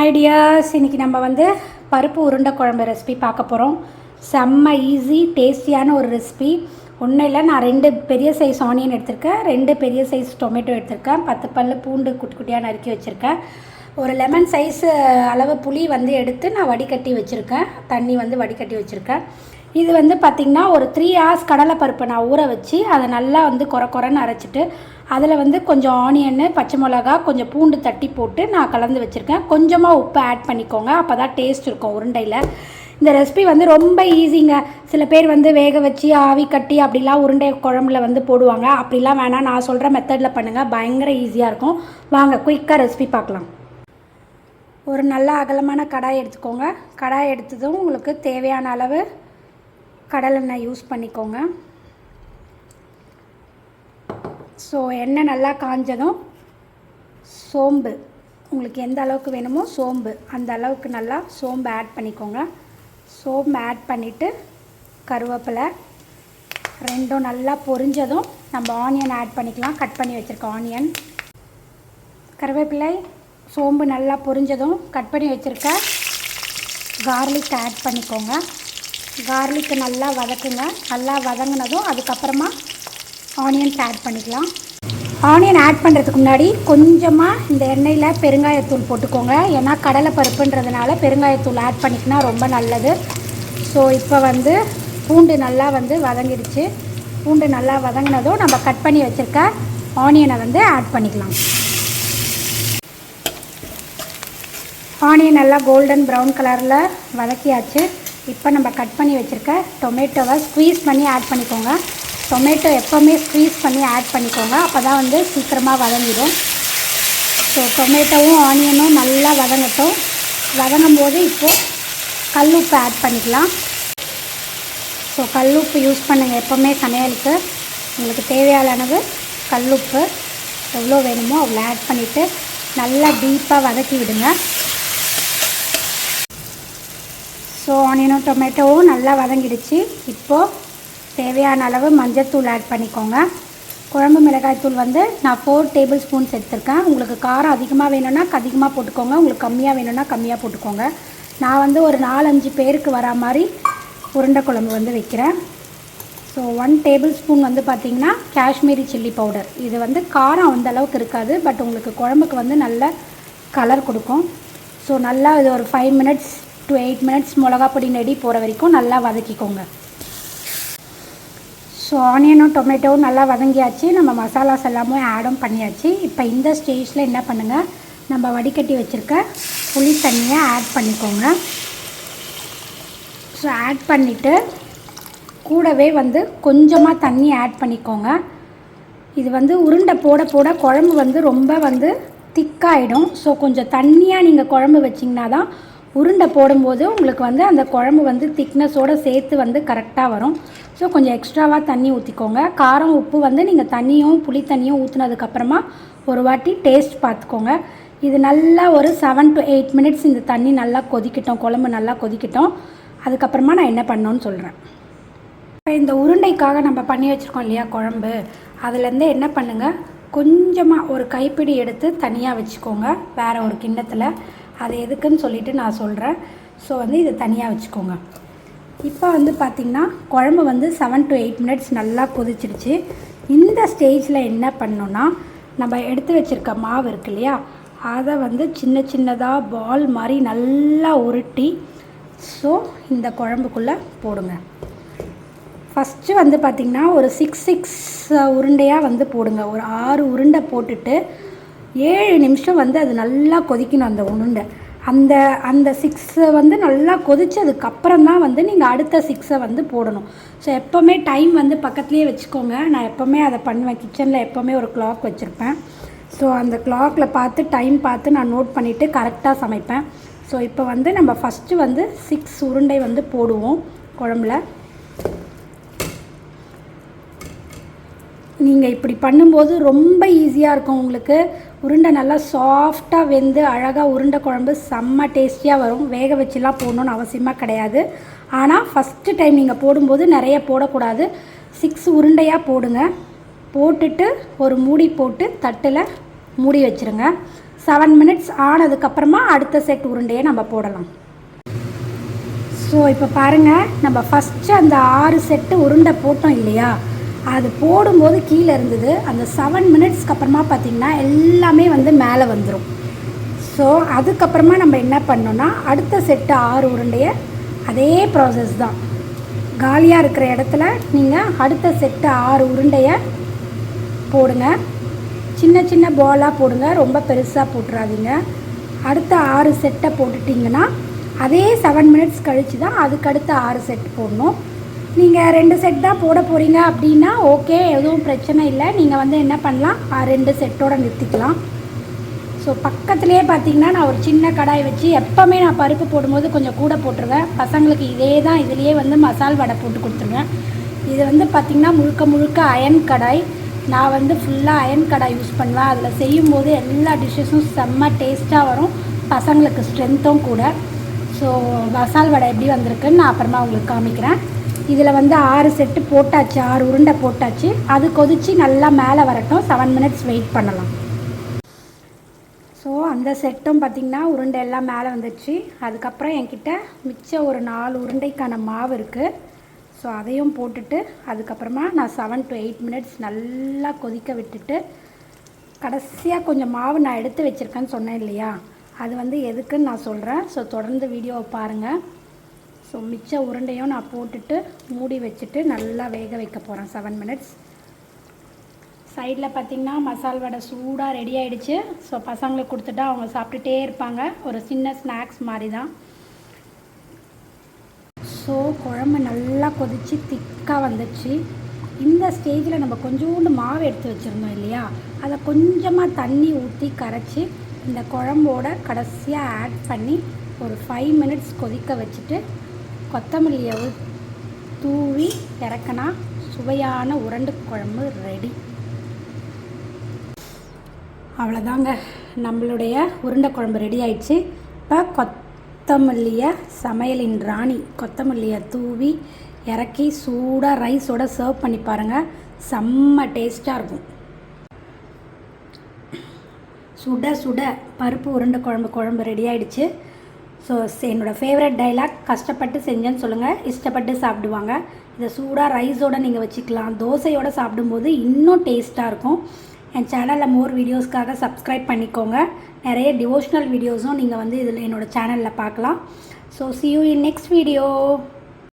Ideas இன்றைக்கி நம்ம வந்து பருப்பு உருண்டை குழம்பு ரெசிபி பார்க்க போகிறோம் செம்ம ஈஸி டேஸ்டியான ஒரு ரெசிபி ஒன்றும் இல்லை நான் ரெண்டு பெரிய சைஸ் ஆனியன் எடுத்திருக்கேன். ரெண்டு பெரிய சைஸ் டொமேட்டோ எடுத்திருக்கேன். பத்து பல்லு பூண்டு குட்டி குட்டியாக நறுக்கி வச்சுருக்கேன். ஒரு லெமன் சைஸ் அளவு புளி வந்து எடுத்து நான் வடிகட்டி வச்சுருக்கேன். தண்ணி வந்து வடிகட்டி வச்சுருக்கேன். இது வந்து பார்த்திங்கன்னா ஒரு த்ரீ ஹவர்ஸ் கடலைப்பருப்பை நான் ஊற வச்சு அதை நல்லா வந்து குறை குறைன்னு அரைச்சிட்டு அதில் வந்து கொஞ்சம் ஆனியன்னு பச்சை மிளகா கொஞ்சம் பூண்டு தட்டி போட்டு நான் கலந்து வச்சுருக்கேன். கொஞ்சமாக உப்பு ஆட் பண்ணிக்கோங்க. அப்போ தான் டேஸ்ட் இருக்கும் உருண்டையில். இந்த ரெசிபி வந்து ரொம்ப ஈஸிங்க சில பேர் வந்து வேக வச்சு ஆவி கட்டி அப்படிலாம் உருண்டை குழம்புல வந்து போடுவாங்க. அப்படிலாம் வேணாம். நான் சொல்கிற மெத்தடில் பண்ணுங்கள் பயங்கர ஈஸியாக இருக்கும். வாங்க குயிக்காக ரெசிபி பார்க்கலாம். ஒரு நல்ல அகலமான கடாய் எடுத்துக்கோங்க. கடாய் எடுத்ததும் உங்களுக்கு தேவையான அளவு கடலெண்ணெய் யூஸ் பண்ணிக்கோங்க. ஸோ எண்ணெய் நல்லா காஞ்சதும் சோம்பு. உங்களுக்கு எந்த அளவுக்கு வேணுமோ சோம்பு. அந்த அளவுக்கு நல்லா சோம்பு ஆட் பண்ணிக்கோங்க. சோம்பு ஆட் பண்ணிவிட்டு கருவேப்பிலை ரெண்டும் நல்லா பொரிஞ்சதும் நம்ம ஆனியன் ஆட் பண்ணிக்கலாம். கட் பண்ணி வச்சுருக்க ஆனியன் கருவேப்பிலை சோம்பு நல்லா பொரிஞ்சதும் கட் பண்ணி வச்சுருக்க கார்லிக் ஆட் பண்ணிக்கோங்க. கார்லிக்கு நல்லா வதக்குங்க. நல்லா வதங்கினதும் அதுக்கப்புறமா ஆனியன்ஸ் ஆட் பண்ணிக்கலாம். ஆனியன் ஆட் பண்ணுறதுக்கு முன்னாடி கொஞ்சமாக இந்த எண்ணெயில் பெருங்காயத்தூள் போட்டுக்கோங்க. ஏன்னா கடலை பருப்புன்றதுனால பெருங்காயத்தூள் ஆட் பண்ணிக்கினா ரொம்ப நல்லது. ஸோ இப்போ வந்து பூண்டு நல்லா வந்து வதங்கிடுச்சு. பூண்டு நல்லா வதங்கினதும் நம்ம கட் பண்ணி வச்சுருக்க ஆனியனை வந்து ஆட் பண்ணிக்கலாம். ஆனியன் நல்லா கோல்டன் ப்ரௌன் கலரில் வதக்கியாச்சு. இப்போ நம்ம கட் பண்ணி வச்சுருக்க டொமேட்டோவை ஸ்க்வீஸ் பண்ணி ஆட் பண்ணிக்கோங்க. டொமேட்டோ எப்போவுமே ஸ்க்வீஸ் பண்ணி ஆட் பண்ணிக்கோங்க. அப்போ தான் வந்து சீக்கிரமாக வதங்கிடும். ஸோ டொமேட்டோவும் ஆனியனும் நல்லா வதங்கட்டும். வதங்கும் போது இப்போது கல் உப்பு ஆட் பண்ணிக்கலாம். ஸோ கல் உப்பு யூஸ் பண்ணுங்கள் எப்போவுமே சமையலுக்கு. உங்களுக்கு தேவையான அளவு உப்பு எவ்வளோ வேணுமோ அவ்வளோ ஆட் பண்ணிவிட்டு நல்லா டீப்பாக வதக்கி விடுங்க. ஸோ ஆனியனும் டொமேட்டோவும் நல்லா வதங்கிடுச்சு. இப்போது தேவையான அளவு மஞ்சத்தூள் ஆட் பண்ணிக்கோங்க. குழம்பு மிளகாய்த்தூள் வந்து நான் ஃபோர் டேபிள் ஸ்பூன்ஸ் எடுத்திருக்கேன். உங்களுக்கு காரம் அதிகமாக வேணும்னா அதிகமாக போட்டுக்கோங்க. உங்களுக்கு கம்மியாக வேணும்னா கம்மியாக போட்டுக்கோங்க. நான் வந்து ஒரு நாலஞ்சு பேருக்கு வரா மாதிரி உருண்டை குழம்பு வந்து வைக்கிறேன். ஸோ ஒன் டேபிள் ஸ்பூன் வந்து பார்த்திங்கன்னா காஷ்மீரி சில்லி பவுடர் இது வந்து காரம் அந்த அளவுக்கு இருக்காது பட் உங்களுக்கு குழம்புக்கு வந்து நல்ல கலர் கொடுக்கும். ஸோ நல்லா இது ஒரு five minutes to eight minutes மிளகா பொடி நெடி போகிற வரைக்கும் நல்லா வதக்கிக்கோங்க. ஸோ ஆனியனும் டொமேட்டோவும் நல்லா வதங்கியாச்சு. நம்ம மசாலாஸ் எல்லாமே ஆடும் பண்ணியாச்சு. இப்போ இந்த ஸ்டேஜில் என்ன பண்ணுங்கள் நம்ம வடிகட்டி வச்சுருக்க புளி தண்ணியை ஆட் பண்ணிக்கோங்க. ஸோ ஆட் பண்ணிவிட்டு கூடவே வந்து கொஞ்சமாக தண்ணி ஆட் பண்ணிக்கோங்க. இது வந்து உருண்டை போட போட குழம்பு வந்து ரொம்ப வந்து திக்காயிடும் ஸோ கொஞ்சம் தண்ணியாக நீங்கள் குழம்பு வச்சிங்கன்னா தான் உருண்டை போடும்போது உங்களுக்கு வந்து அந்த குழம்பு வந்து திக்னஸோடு சேர்த்து வந்து கரெக்டாக வரும். ஸோ கொஞ்சம் எக்ஸ்ட்ராவாக தண்ணி ஊற்றிக்கோங்க காரம் உப்பு வந்து நீங்கள் தண்ணியும் புளி தண்ணியும் ஊற்றுனதுக்கப்புறமா ஒரு வாட்டி டேஸ்ட் பார்த்துக்கோங்க. இது நல்லா ஒரு செவன் டு எயிட் மினிட்ஸ் இந்த தண்ணி நல்லா கொதிக்கட்டும் குழம்பு நல்லா கொதிக்கட்டும். அதுக்கப்புறமா நான் என்ன பண்ணோன்னு சொல்கிறேன் இப்போ இந்த உருண்டைக்காக நம்ம பண்ணி வச்சுருக்கோம் இல்லையா குழம்பு? அதுலேருந்து என்ன பண்ணுங்கள் கொஞ்சமாக ஒரு கைப்பிடி எடுத்து தனியாக வச்சுக்கோங்க. வேறு ஒரு கிண்ணத்தில். அது எதுக்குன்னு சொல்லிட்டு நான் சொல்கிறேன் ஸோ வந்து இதை தனியாக வச்சுக்கோங்க. இப்போ வந்து பார்த்திங்கன்னா குழம்பு வந்து செவன் டு எயிட் மினிட்ஸ் நல்லா கொதிச்சிடுச்சு. இந்த ஸ்டேஜில் என்ன பண்ணோன்னா நம்ம எடுத்து வச்சுருக்க மாவு இருக்கு இல்லையா? அதை வந்து சின்ன சின்னதாக பால் மாதிரி நல்லா உருட்டி ஸோ இந்த குழம்புக்குள்ளே போடுங்க. ஃபஸ்ட்டு வந்து பார்த்திங்கன்னா ஒரு சிக்ஸ் சிக்ஸ் உருண்டையாக வந்து போடுங்க. ஒரு ஆறு உருண்டை போட்டுட்டு ஏழு நிமிஷம் வந்து அது நல்லா கொதிக்கணும் அந்த உருண்டை. அந்த அந்த சிக்ஸை வந்து நல்லா கொதிச்சதுக்கப்புறம் தான் வந்து நீங்கள் அடுத்த சிக்ஸை வந்து போடணும். ஸோ எப்போவுமே டைம் வந்து பக்கத்துலேயே வச்சுக்கோங்க. நான் எப்போவுமே அதை பண்ணுவேன். கிச்சனில் எப்போவுமே ஒரு கிளாக் வச்சுருப்பேன். ஸோ அந்த கிளாக்கில் பார்த்து டைம் பார்த்து நான் நோட் பண்ணிவிட்டு கரெக்டாக சமைப்பேன். ஸோ இப்போ வந்து நம்ம ஃபஸ்ட்டு வந்து சிக்ஸ் உருண்டை வந்து போடுவோம் குழம்புல. நீங்கள் இப்படி பண்ணும்போது ரொம்ப ஈஸியாக இருக்கும் உங்களுக்கு. உருண்டை நல்லா சாஃப்டாக வெந்து அழகாக உருண்டை குழம்பு செம்ம டேஸ்டியாக வரும். வேக வச்சுலாம் போடணுன்னு அவசியமாக கிடையாது. ஆனால் ஃபஸ்ட்டு டைம் நீங்கள் போடும்போது நிறைய போடக்கூடாது. சிக்ஸ் உருண்டையாக போடுங்க. போட்டுட்டு ஒரு மூடி போட்டு தட்டில் மூடி வச்சுருங்க. செவன் மினிட்ஸ் ஆனதுக்கப்புறமா அடுத்த செட் உருண்டையை நம்ம போடலாம். ஸோ இப்போ பாருங்கள் நம்ம ஃபஸ்ட்டு அந்த ஆறு செட்டு உருண்டை போட்டோம் இல்லையா? அது போடும்போது கீழே இருந்தது. அந்த செவன் மினிட்ஸ்க்கு அப்புறமா பார்த்திங்கன்னா எல்லாமே வந்து மேலே வந்துடும் ஸோ அதுக்கப்புறமா நம்ம என்ன பண்ணோன்னா அடுத்த செட்டு ஆறு உருண்டையை அதே ப்ராசஸ் தான். காலியாக இருக்கிற இடத்துல நீங்கள் அடுத்த செட்டு ஆறு உருண்டையை போடுங்க. சின்ன சின்ன பாலாக போடுங்க. ரொம்ப பெருசாக போட்டுறாதீங்க. அடுத்த ஆறு செட்டை போட்டுட்டிங்கன்னா அதே செவன் மினிட்ஸ் கழித்து தான் அதுக்கடுத்த ஆறு செட் போடணும். நீங்கள் ரெண்டு செட் தான் போட போகிறீங்க அப்படின்னா ஓகே எதுவும் பிரச்சனை இல்லை. நீங்கள் வந்து என்ன பண்ணலாம்? ஆ, ரெண்டு செட்டோடு நிறுத்திக்கலாம். ஸோ பக்கத்துலேயே பார்த்தீங்கன்னா நான் ஒரு சின்ன கடாய் வச்சு எப்போவுமே நான் பருப்பு போடும்போது கொஞ்சம் கூட போட்டுருவேன். பசங்களுக்கு இதே தான் இதுலேயே வந்து மசால் வடை போட்டு கொடுத்துருவேன். இது வந்து பார்த்திங்கன்னா முழுக்க முழுக்க அயன் கடாய். நான் வந்து ஃபுல்லாக அயன் கடாய் யூஸ் பண்ணுவேன். அதில் செய்யும்போது எல்லா டிஷ்ஷஸும் செம்ம டேஸ்ட்டாக வரும். பசங்களுக்கு ஸ்ட்ரென்த்தும் கூட. ஸோ மசால் வடை எப்படி வந்திருக்குன்னு நான் அப்புறமா உங்களுக்கு காமிக்கிறேன். இதில் வந்து ஆறு செட்டு போட்டாச்சு ஆறு உருண்டை போட்டாச்சு. அது கொதித்து நல்லா மேலே வரட்டும். செவன் மினிட்ஸ் வெயிட் பண்ணலாம். ஸோ அந்த செட்டும் பார்த்திங்கன்னா உருண்டை எல்லாம் மேலே வந்துடுச்சு அதுக்கப்புறம் என்கிட்ட மிச்சம் ஒரு நாலு உருண்டைக்கான மாவு இருக்குது ஸோ அதையும் போட்டுட்டு அதுக்கப்புறமா நான் செவன் டு எயிட் மினிட்ஸ் நல்லா கொதிக்க விட்டுட்டு கடைசியாக கொஞ்சம் மாவு நான் எடுத்து வச்சுருக்கேன்னு சொன்னேன் இல்லையா? அது வந்து எதுக்குன்னு நான் சொல்கிறேன் ஸோ தொடர்ந்து வீடியோவை பாருங்கள் ஸோ மிச்ச உருண்டையும் நான் போட்டுட்டு மூடி வச்சுட்டு நல்லா வேக வைக்க போகிறேன் செவன் மினிட்ஸ் சைடில் பார்த்திங்கன்னா மசால் வடை சூடாக ரெடி ஆகிடுச்சு ஸோ பசங்களுக்கு கொடுத்துட்டா அவங்க சாப்பிட்டுட்டே இருப்பாங்க. ஒரு சின்ன ஸ்நாக்ஸ் மாதிரி தான் ஸோ குழம்பு நல்லா கொதித்து திக்காக வந்துடுச்சு இந்த ஸ்டேஜில் நம்ம கொஞ்சோண்டு மாவு எடுத்து வச்சுருந்தோம் இல்லையா? அதை கொஞ்சமாக தண்ணி ஊற்றி கரைச்சி இந்த குழம்போட கடைசியாக ஆட் பண்ணி ஒரு ஃபைவ் மினிட்ஸ் கொதிக்க வச்சுட்டு கொத்தமல்லியை தூவி இறக்கினா சுவையான உருண்டை குழம்பு ரெடி அவ்வளோதாங்க நம்மளுடைய உருண்டை குழம்பு ரெடி ஆயிடுச்சு. இப்போ கொத்தமல்லியை சமையலின் ராணி கொத்தமல்லியை தூவி இறக்கி சூடாக ரைஸோட சர்வ் பண்ணி பாருங்கள் செம்ம டேஸ்ட்டாக இருக்கும். சுட சுட பருப்பு உருண்டை குழம்பு குழம்பு ரெடி ஆயிடுச்சு. ஸோ என்னோடய ஃபேவரட் டைலாக் கஷ்டப்பட்டு செஞ்சேன்னு சொல்லுங்கள் இஷ்டப்பட்டு சாப்பிடுவாங்க. இதை சூடாக ரைஸோடு நீங்கள் வச்சுக்கலாம். தோசையோடு சாப்பிடும்போது இன்னும் டேஸ்ட்டாக இருக்கும். என் சேனலில் மோர் வீடியோஸ்க்காக சப்ஸ்கிரைப் பண்ணிக்கோங்க. நிறைய டிவோஷ்னல் வீடியோஸும் நீங்கள் வந்து இதில் என்னோடய சேனலில் பார்க்கலாம். So see you in next video